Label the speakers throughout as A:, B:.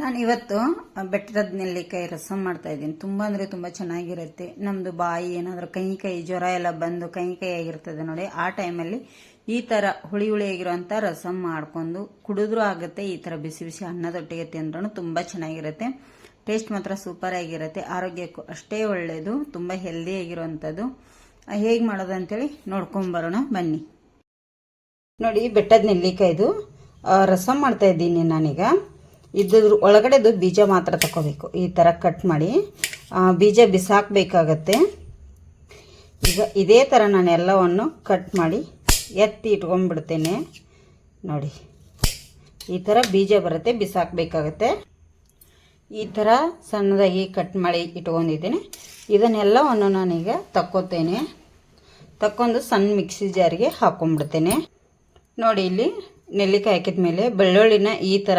A: ನಾನು ಇವತ್ತು ಬೆಟ್ಟದ ನೆಲ್ಲಿಕಾಯಿ ರಸಂ ಮಾಡ್ತಾ ಇದ್ದೀನಿ. ತುಂಬ ಅಂದರೆ ತುಂಬ ಚೆನ್ನಾಗಿರುತ್ತೆ. ನಮ್ಮದು ಬಾಯಿ ಏನಾದರೂ ಕೈ ಕೈ, ಜ್ವರ ಎಲ್ಲ ಬಂದು ಕೈ ಕೈ ಆಗಿರ್ತದೆ ನೋಡಿ. ಆ ಟೈಮಲ್ಲಿ ಈ ಥರ ಹುಳಿ ಹುಳಿ ಆಗಿರುವಂಥ ರಸಂ ಮಾಡ್ಕೊಂಡು ಕುಡಿದ್ರೂ ಆಗುತ್ತೆ, ಈ ಥರ ಬಿಸಿ ಬಿಸಿ ಅನ್ನದೊಟ್ಟಿಗೆ ತಿಂದ್ರೂ ತುಂಬ ಚೆನ್ನಾಗಿರುತ್ತೆ. ಟೇಸ್ಟ್ ಮಾತ್ರ ಸೂಪರ್ ಆಗಿರುತ್ತೆ. ಆರೋಗ್ಯಕ್ಕೂ ಅಷ್ಟೇ ಒಳ್ಳೆಯದು ತುಂಬ ಹೆಲ್ದಿ ಆಗಿರುವಂಥದ್ದು. ಹೇಗೆ ಮಾಡೋದು ಅಂತೇಳಿ ನೋಡ್ಕೊಂಬರೋಣ ಬನ್ನಿ. ನೋಡಿ, ಬೆಟ್ಟದ ನೆಲ್ಲಿಕಾಯ್ದು ರಸಂ ಮಾಡ್ತಾ ಇದ್ದೀನಿ ನಾನೀಗ. ಇದ್ರ ಒಳಗಡೆದು ಬೀಜ ಮಾತ್ರ ತಗೋಬೇಕು ಈ ಥರ ಕಟ್ ಮಾಡಿ. ಬೀಜ ಬಿಸಾಕಬೇಕಾಗತ್ತೆ. ಈಗ ಇದೇ ಥರ ನಾನು ಎಲ್ಲವನ್ನು ಕಟ್ ಮಾಡಿ ಎತ್ತಿ ಇಟ್ಕೊಂಡ್ಬಿಡ್ತೇನೆ. ನೋಡಿ. ಈ ಥರ ಬೀಜ ಬರುತ್ತೆ, ಬಿಸಾಕಬೇಕಾಗತ್ತೆ. ಈ ಥರ ಸಣ್ಣದಾಗಿ ಕಟ್ ಮಾಡಿ ಇಟ್ಕೊಂಡಿದ್ದೀನಿ. ಇದನ್ನೆಲ್ಲವನ್ನು ನಾನೀಗ ತಕ್ಕೋತೇನೆ. ತಕ್ಕೊಂಡು ಸಣ್ಣ ಮಿಕ್ಸಿ ಜಾರಿಗೆ ಹಾಕೊಂಡ್ಬಿಡ್ತೇನೆ. ನೋಡಿ ಇಲ್ಲಿ ನೆಲ್ಲಿಕಾಯಿ ಹಾಕಿದ ಮೇಲೆ ಬೆಳ್ಳುಳ್ಳಿನ ಈ ಥರ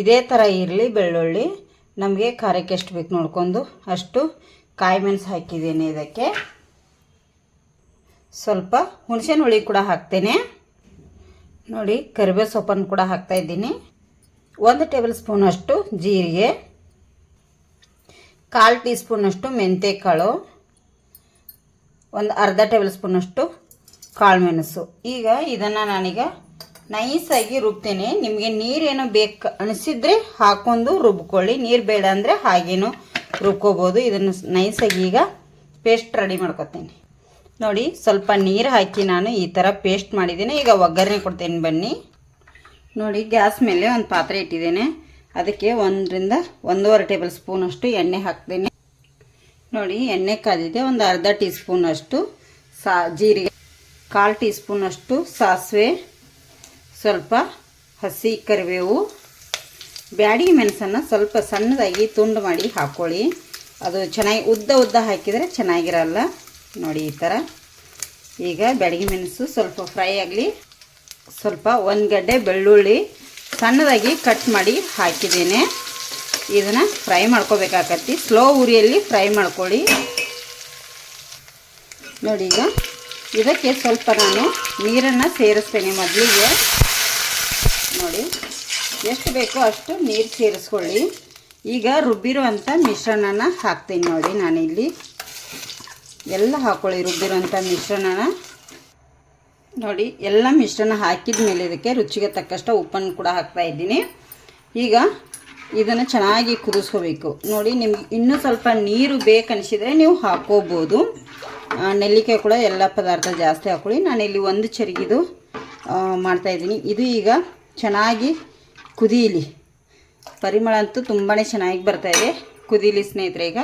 A: ಇದೇ ಥರ ಇರಲಿ ಬೆಳ್ಳುಳ್ಳಿ. ನಮಗೆ ಖಾರಕ್ಕೆ ಎಷ್ಟು ಬೇಕು ನೋಡ್ಕೊಂಡು ಅಷ್ಟು ಕಾಯಿ ಮೆಣಸು ಹಾಕಿದ್ದೀನಿ ಇದಕ್ಕೆ. ಸ್ವಲ್ಪ ಹುಣಸೆನ ಹುಳಿ ಕೂಡ ಹಾಕ್ತೇನೆ. ನೋಡಿ, ಕರಿಬೇವು ಸೊಪ್ಪನ್ನು ಕೂಡ ಹಾಕ್ತಾ ಇದ್ದೀನಿ. ಒಂದು ಟೇಬಲ್ ಸ್ಪೂನಷ್ಟು ಜೀರಿಗೆ. ಕಾಲು ಟೀ ಸ್ಪೂನಷ್ಟು ಮೆಂತ್ಯಕಾಳು ಒಂದು ಅರ್ಧ ಟೇಬಲ್ ಸ್ಪೂನಷ್ಟು ಕಾಳು ಮೆಣಸು. ಈಗ ಇದನ್ನು ನಾನೀಗ ನೈಸಾಗಿ ರುಬ್ತೇನೆ. ನಿಮಗೆ ನೀರೇನು ಬೇಕು ಅನಿಸಿದ್ರೆ ಹಾಕೊಂಡು ರುಬ್ಕೊಳ್ಳಿ. ನೀರು ಬೇಡ ಅಂದರೆ ಹಾಗೇನು ರುಬ್ಕೋಬೋದು. ಇದನ್ನು ನೈಸಾಗಿ ಈಗ ಪೇಸ್ಟ್ ರೆಡಿ ಮಾಡ್ಕೊತೇನೆ. ನೋಡಿ, ಸ್ವಲ್ಪ ನೀರು ಹಾಕಿ ನಾನು ಈ ಥರ ಪೇಸ್ಟ್ ಮಾಡಿದ್ದೀನಿ. ಈಗ ಒಗ್ಗರಣೆ ಕೊಡ್ತೇನೆ ಬನ್ನಿ. ನೋಡಿ, ಗ್ಯಾಸ್ ಮೇಲೆ ಒಂದು ಪಾತ್ರೆ ಇಟ್ಟಿದ್ದೇನೆ. ಅದಕ್ಕೆ ಒಂದರಿಂದ ಒಂದೂವರೆ ಟೇಬಲ್ ಸ್ಪೂನ್ ಅಷ್ಟು ಎಣ್ಣೆ ಹಾಕ್ತೀನಿ. ನೋಡಿ, ಎಣ್ಣೆ ಕಾದಿದೆ. ಒಂದು ಅರ್ಧ ಟೀ ಸ್ಪೂನಷ್ಟು ಸಾ, ಜೀರಿಗೆ, ಕಾಲು ಟೀ ಸ್ಪೂನಷ್ಟು ಸಾಸಿವೆ ಸ್ವಲ್ಪ ಹಸಿ ಕರಿಬೇವು, ಬ್ಯಾಡಿ ಮೆಣಸನ್ನು ಸ್ವಲ್ಪ ಸಣ್ಣದಾಗಿ ತುಂಡು ಮಾಡಿ ಹಾಕ್ಕೊಳ್ಳಿ ಅದು ಚೆನ್ನಾಗಿ ಉದ್ದ ಉದ್ದ ಹಾಕಿದರೆ ಚೆನ್ನಾಗಿರಲ್ಲ. ನೋಡಿ ಈ ಥರ ಈಗ ಬ್ಯಾಡಿಗೆ ಮೆಣಸು ಸ್ವಲ್ಪ ಫ್ರೈ ಆಗಲಿ. ಸ್ವಲ್ಪ ಒಂದು ಗಡ್ಡೆ ಬೆಳ್ಳುಳ್ಳಿ ಸಣ್ಣದಾಗಿ ಕಟ್ ಮಾಡಿ ಹಾಕಿದ್ದೀನಿ. ಇದನ್ನು ಫ್ರೈ ಮಾಡ್ಕೋಬೇಕಾಗತ್ತಿ. ಸ್ಲೋ ಉರಿಯಲ್ಲಿ ಫ್ರೈ ಮಾಡ್ಕೊಳ್ಳಿ. ನೋಡಿ ಈಗ ಇದಕ್ಕೆ ಸ್ವಲ್ಪ ನಾನು ನೀರನ್ನು ಸೇರಿಸ್ತೇನೆ ಮೊದಲಿಗೆ. ನೋಡಿ. ಎಷ್ಟು ಬೇಕೋ ಅಷ್ಟು ನೀರು ಸೇರಿಸ್ಕೊಳ್ಳಿ. ಈಗ ರುಬ್ಬಿರುವಂಥ ಮಿಶ್ರಣನ ಹಾಕ್ತೀನಿ ನೋಡಿ ನಾನಿಲ್ಲಿ. ಎಲ್ಲ ಹಾಕ್ಕೊಳ್ಳಿ ರುಬ್ಬಿರುವಂಥ ಮಿಶ್ರಣನ. ನೋಡಿ, ಎಲ್ಲ ಮಿಶ್ರಣ ಹಾಕಿದ ಮೇಲೆ ಇದಕ್ಕೆ ರುಚಿಗೆ ತಕ್ಕಷ್ಟು ಉಪ್ಪನ್ನು ಕೂಡ ಹಾಕ್ತಾ ಇದ್ದೀನಿ. ಈಗ ಇದನ್ನು ಚೆನ್ನಾಗಿ ಕುದಿಸ್ಕೋಬೇಕು. ನೋಡಿ ನಿಮ್ಗೆ ಇನ್ನೂ ಸ್ವಲ್ಪ ನೀರು ಬೇಕನಿಸಿದರೆ ನೀವು ಹಾಕೋಬೋದು ನೆಲ್ಲಿಕಾಯಿ ಕೂಡ ಎಲ್ಲ ಪದಾರ್ಥ ಜಾಸ್ತಿ ಹಾಕ್ಕೊಳ್ಳಿ ನಾನಿಲ್ಲಿ ಒಂದು ಚರಿಗಿದು ಮಾಡ್ತಾಯಿದ್ದೀನಿ ಇದು ಈಗ ಚೆನ್ನಾಗಿ ಕುದೀಲಿ ಪರಿಮಳ ಅಂತೂ ತುಂಬಾ ಚೆನ್ನಾಗಿ ಬರ್ತಾಯಿದೆ ಕುದೀಲಿ ಸ್ನೇಹಿತರೆ ಈಗ.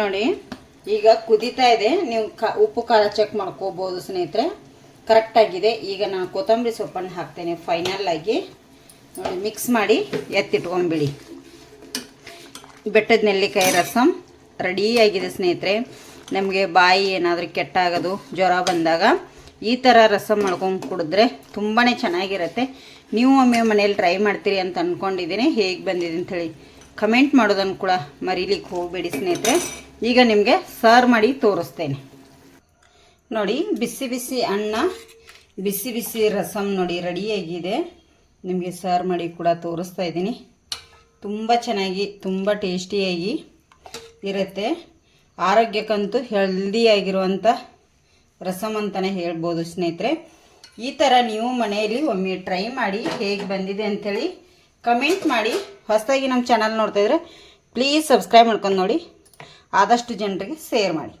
A: ನೋಡಿ, ಈಗ ಕುದೀತಾ ಇದೆ. ನೀವು ಕ, ಉಪ್ಪು ಖಾರ ಚೆಕ್ ಮಾಡ್ಕೋಬೋದು ಸ್ನೇಹಿತರೆ. ಕರೆಕ್ಟಾಗಿದೆ ಈಗ ನಾನು ಕೊತ್ತಂಬರಿ ಸೊಪ್ಪನ್ನು ಹಾಕ್ತೇನೆ ಫೈನಲ್ ಆಗಿ. ನೋಡಿ ಮಿಕ್ಸ್ ಮಾಡಿ ಎತ್ತಿಟ್ಕೊಂಡ್ಬಿಡಿ. ಬೆಟ್ಟದ ನೆಲ್ಲಿಕಾಯಿ ರಸಂ ರೆಡಿಯಾಗಿದೆ ಸ್ನೇಹಿತರೆ. ನಮಗೆ ಬಾಯಿ ಏನಾದರೂ ಕೆಟ್ಟಾಗೋದು, ಜ್ವರ ಬಂದಾಗ ಈ ಥರ ರಸಂ ಮಾಡ್ಕೊಂಡು ಕುಡಿದ್ರೆ ತುಂಬಾ ಚೆನ್ನಾಗಿರುತ್ತೆ. ನೀವು ಒಮ್ಮೆ ಮನೇಲಿ ಟ್ರೈ ಮಾಡ್ತೀರಿ ಅಂತ ಅಂದ್ಕೊಂಡಿದ್ದೀನಿ ಹೇಗೆ ಬಂದಿದೆ ಅಂಥೇಳಿ ಕಮೆಂಟ್ ಮಾಡೋದನ್ನು ಕೂಡ ಮರೀಲಿಕ್ಕೆ ಹೋಗಬೇಡಿ ಸ್ನೇಹಿತರೆ. ಈಗ ನಿಮಗೆ ಸರ್ವ್ ಮಾಡಿ ತೋರಿಸ್ತೇನೆ. ನೋಡಿ, ಬಿಸಿ ಬಿಸಿ ಅನ್ನ, ಬಿಸಿ ಬಿಸಿ ರಸಂ ನೋಡಿ ರೆಡಿಯಾಗಿದೆ ನಿಮಗೆ ಸರ್ವ್ ಮಾಡಿ ಕೂಡ ತೋರಿಸ್ತಾ ಇದ್ದೀನಿ. ತುಂಬ ಚೆನ್ನಾಗಿ, ತುಂಬ ಟೇಸ್ಟಿಯಾಗಿ ಇರುತ್ತೆ. ಆರೋಗ್ಯಕ್ಕಂತೂ ಹೆಲ್ದಿಯಾಗಿರುವಂಥ ರಸಮ್ ಅಂತಲೇ ಹೇಳ್ಬೋದು ಸ್ನೇಹಿತರೆ. ಈ ಥರ ನೀವು ಮನೆಯಲ್ಲಿ ಒಮ್ಮೆ ಟ್ರೈ ಮಾಡಿ ಹೇಗೆ ಬಂದಿದೆ ಅಂಥೇಳಿ ಕಮೆಂಟ್ ಮಾಡಿ. ಹೊಸದಾಗಿ ನಮ್ಮ ಚಾನಲ್ ನೋಡ್ತಾಯಿದ್ರೆ ಪ್ಲೀಸ್ ಸಬ್ಸ್ಕ್ರೈಬ್ ಮಾಡ್ಕೊಂಡು ನೋಡಿ. ಆದಷ್ಟು ಜನರಿಗೆ ಶೇರ್ ಮಾಡಿ.